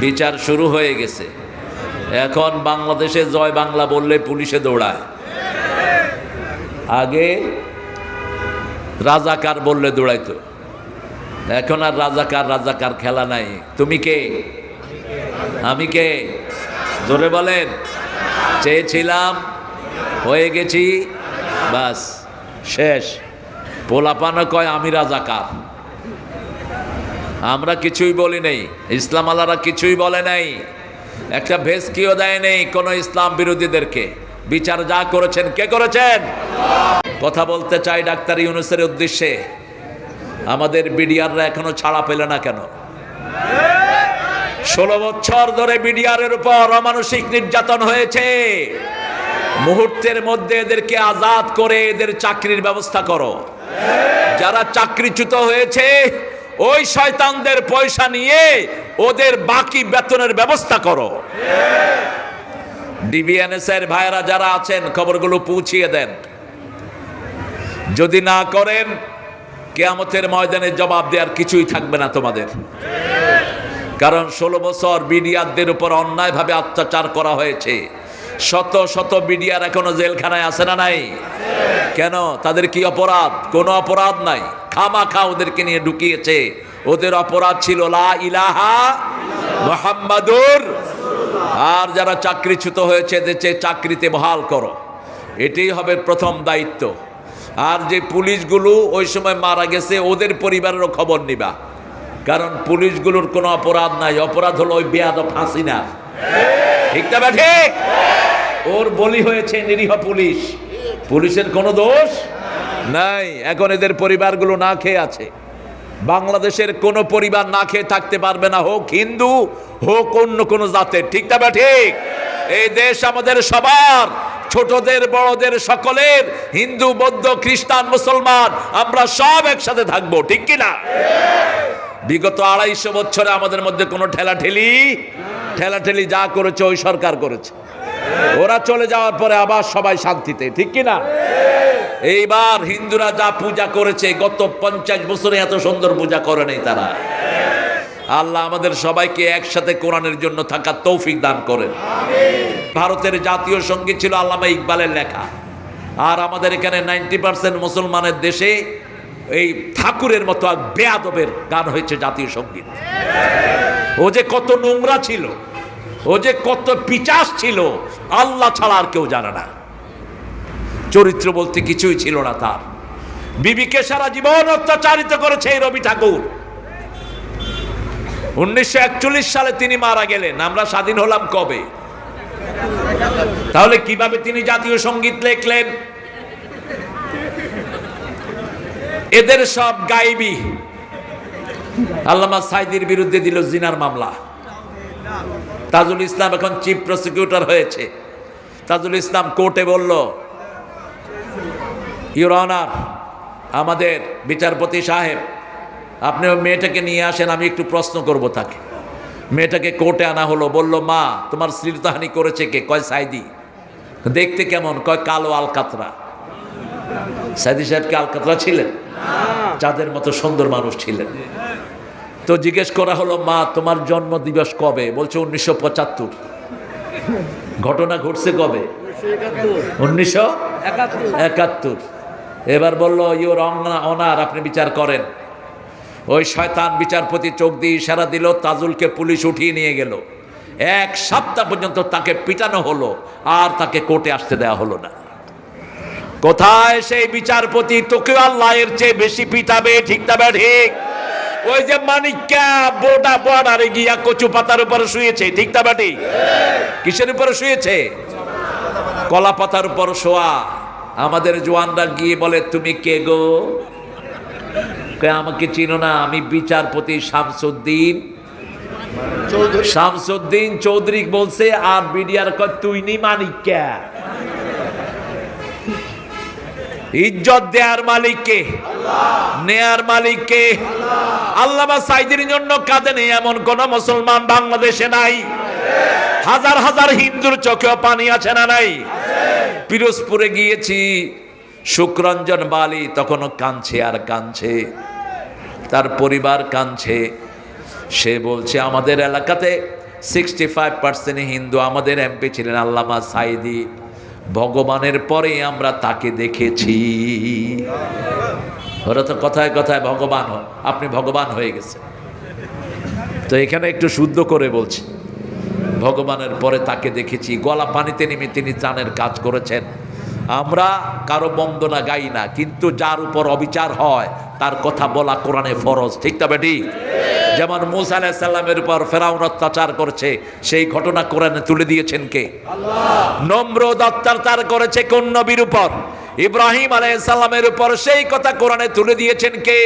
বিচার শুরু হয়ে গেছে। এখন বাংলাদেশে জয় বাংলা বললে পুলিশে দৌড়ায়। আগে রাজাকার বললে দৌড়াইতো। এখন আর রাজাকার রাজাকার খেলা নাই। তুমি কে? আমি কে? জোরে বলেন। চেয়েছিলাম, হয়ে গেছি, বাস, শেষ। পোলাপানো কয়, আমি রাজাকার। আমরা কিছুই বলি নেই। ইসলাম আলারা কিছুই বলে নাই। একটা ভেস্কিও দেয় নেই কোনো ইসলাম বিরোধীদেরকে। বিচার যা করেছেন, কে করেছেন? কথা বলতে চাই ডাক্তার ইউনুসের উদ্দেশ্যে। আমাদের বিডিআররা এখনও ছাড়া পেলে না কেন? ষোলো বছর ধরে বিডিআরের উপর অমানসিক নির্যাতন হয়েছে। মুহূর্তের মধ্যে এদেরকে আজাদ করে এদের চাকরির ব্যবস্থা করো। যারা চাকরিচ্যুত হয়েছে ওই শয়তানদের পয়সা নিয়ে ওদের বাকি বেতনের ব্যবস্থা করো। ডিবিএনএস এর ভাইরা যারা আছেন, খবরগুলো পৌঁছিয়ে দেন। যদি না করেন, কেয়ামতের ময়দানে জবাব দেওয়ার কিছুই থাকবে না তোমাদের। কারণ ষোলো বছর বিডিআরদের উপর অন্যায়ভাবে অত্যাচার করা হয়েছে। শত শত বিডিআর এখনও জেলখানায় আছে না নাই? কেন? তাদের কি অপরাধ? কোনো অপরাধ নাই। খামা খা ওদেরকে নিয়ে ঢুকিয়েছে। ওদের অপরাধ ছিল লা ইলাহা মোহাম্মদুর আর যারা চাকরিচ্যুত হয়েছে দেশে চাকরিতে বহাল করো। এটাই হবে প্রথম দায়িত্ব। আর যে পুলিশগুলো ওই সময় মারা গেছে, ওদের পরিবারেরও খবর নিবা। কারণ পুলিশগুলোর কোনো অপরাধ নাই। অপরাধ হলো ওই বেয়াদ হাসিনা ঠিক না ঠিক ওর বলি হয়েছে নিরীহ পুলিশ। পুলিশের কোনো দোষ? নাই, এখন এদের পরিবারগুলো না খেয়ে আছে। বাংলাদেশের কোনো পরিবার না খেয়ে থাকতে পারবে না, হোক হিন্দু, হোক অন্য কোনো জাতের। ঠিক বা ঠিক? এই দেশ আমাদের সবার, ছোটদের, বড়দের, সকলের, হিন্দু, বৌদ্ধ, খ্রিস্টান, মুসলমান, আমরা সব একসাথে থাকব, ঠিক কিনা বিগত আড়াইশো বছরে আমাদের মধ্যে কোনো ঠেলাঠেলি ঠেলাঠেলি যা করেছে ওই সরকার করেছে। ওরা চলে যাওয়ার পরে আবার সবাই শান্তিতে, ঠিক কিনা এইবার হিন্দুরা যা পূজা করেছে, গত পঞ্চাশ বছরে এত সুন্দর পূজা করে তারা। আল্লাহ আমাদের সবাইকে একসাথে কোরআনের জন্য থাকা তৌফিক দান করেন। ভারতের জাতীয় সংগীত ছিল আল্লামা ইকবালের লেখা। আর আমাদের এখানে নাইনটি পার্সেন্ট মুসলমানের দেশে এই ঠাকুরের মতো এক বেয়াদবের গান হয়েছে জাতীয় সংগীত। ও যে কত নোংরা ছিল, ও যে কত পিচাস ছিল, আল্লাহ ছাড়া আর কেউ জানে না। চরিত্র বলতে কিছুই ছিল না তার। বিবিকে সারা জীবন অত্যাচারিত করেছে এই রবি ঠাকুর। উনিশশো একচল্লিশ সালে তিনি মারা গেলেন, আমরা স্বাধীন হলাম কবে? তাহলে কীভাবে তিনি জাতীয় সংগীত লেখলেন? এদের সব গাইবি। আল্লামা সাইদির বিরুদ্ধে দিল জিনার মামলা। তাজুল ইসলাম এখন চিফ প্রসিকিউটর হয়েছে। তাজুল ইসলাম কোর্টে বলল ইউর অনার আমাদের বিচারপতি সাহেব, আপনি ওই মেয়েটাকে নিয়ে আসেন, আমি একটু প্রশ্ন করব তাকে। মেয়েটাকে কোর্টে আনা হলো, বলল, মা, তোমার শ্লীলতাহানি করেছে কে? কয় সাইদি? দেখতে কেমন? কয়, কালো আলকাতরা। সাইদি সাহেবকে আলকাতরা ছিলেন? যাদের মতো সুন্দর মানুষ ছিলেন। তো জিজ্ঞেস করা হলো, মা, তোমার জন্ম দিবস কবে? বলছে, উনিশশো পঁচাত্তর। ঘটনা ঘটছে কবে? উনিশশো একাত্তর। এবার বলল, ইউর অনার, আপনি বিচার করেন। ওই শয়তান বিচারপতি চোখ দিয়ে ইশারা দিল, তাজুলকে পুলিশ উঠিয়ে নিয়ে গেল। এক সপ্তাহ পর্যন্ত তাকে পিটানো হলো, আর তাকে কোর্টে আসতে দেওয়া হলো না। কোথায় সেই বিচারপতি? তোকে আল্লাহ এর চেয়ে বেশি পিটাবে, ঠিক তবে ঠিক। ওই যে মানিকা বোটা বর্ডারে গিয়া কচু পাতার উপরে শুয়েছে, ঠিক তবে ঠিক। কিসের উপরে শুয়েছে? কলা পাতার উপর শোয়া। আমাদের জোয়ানরা গিয়ে বলে তুমি কে গো? আমাকে চিনো না আমি বিচারপতি শামসুদ্দিন। শামসুদ্দিন চৌধুরী বলছে আর বিডিআর কয় তুই নি মানিকা ইজ্জত দেয়ার মালিককে নেয়ার মালিককে আল্লামা সাইদির জন্য কাঁদে নেই এমন কোন মুসলমান বাংলাদেশে নাই। হাজার হাজার হিন্দুর চোখেও পানি আছে না নাই? পিরোজপুরে গিয়েছি, শুক্রঞ্জন বালি তখনও কাঁদছে আর কাঁদছে। তার পরিবার কাঁদছে। সে বলছে, আমাদের এলাকাতে সিক্সটি ফাইভ পার্সেন্ট হিন্দু, আমাদের এমপি ছিলেন আল্লামা সাইদি। ভগবানের পরে আমরা তাকে দেখেছি। ওরা তো কথায় কথায় ভগবান, আপনি ভগবান হয়ে গেছে তো এখানে একটু শুদ্ধ করে বলছি। ভগবানের পরে তাকে দেখেছি। গলা পানিতে নেমে তিনি ত্রাণের কাজ করেছেন। আমরা কারও বন্দনা গাই না কিন্তু যার উপর অবিচার হয় তার কথা বলা কোরআনে ফরজ। ঠিক তবে ঠিক? যেমন মুসা আলাহিসাল্লামের উপর ফেরাউন অত্যাচার করেছে সেই ঘটনা কোরআনে তুলে দিয়েছেন কে? নম্রদ অত্যাচার করেছে কোন নবীর উপর? ইব্রাহিম আলাইসাল্লামের উপর সেই কথা কোরআনে তুলে দিয়েছেন কে?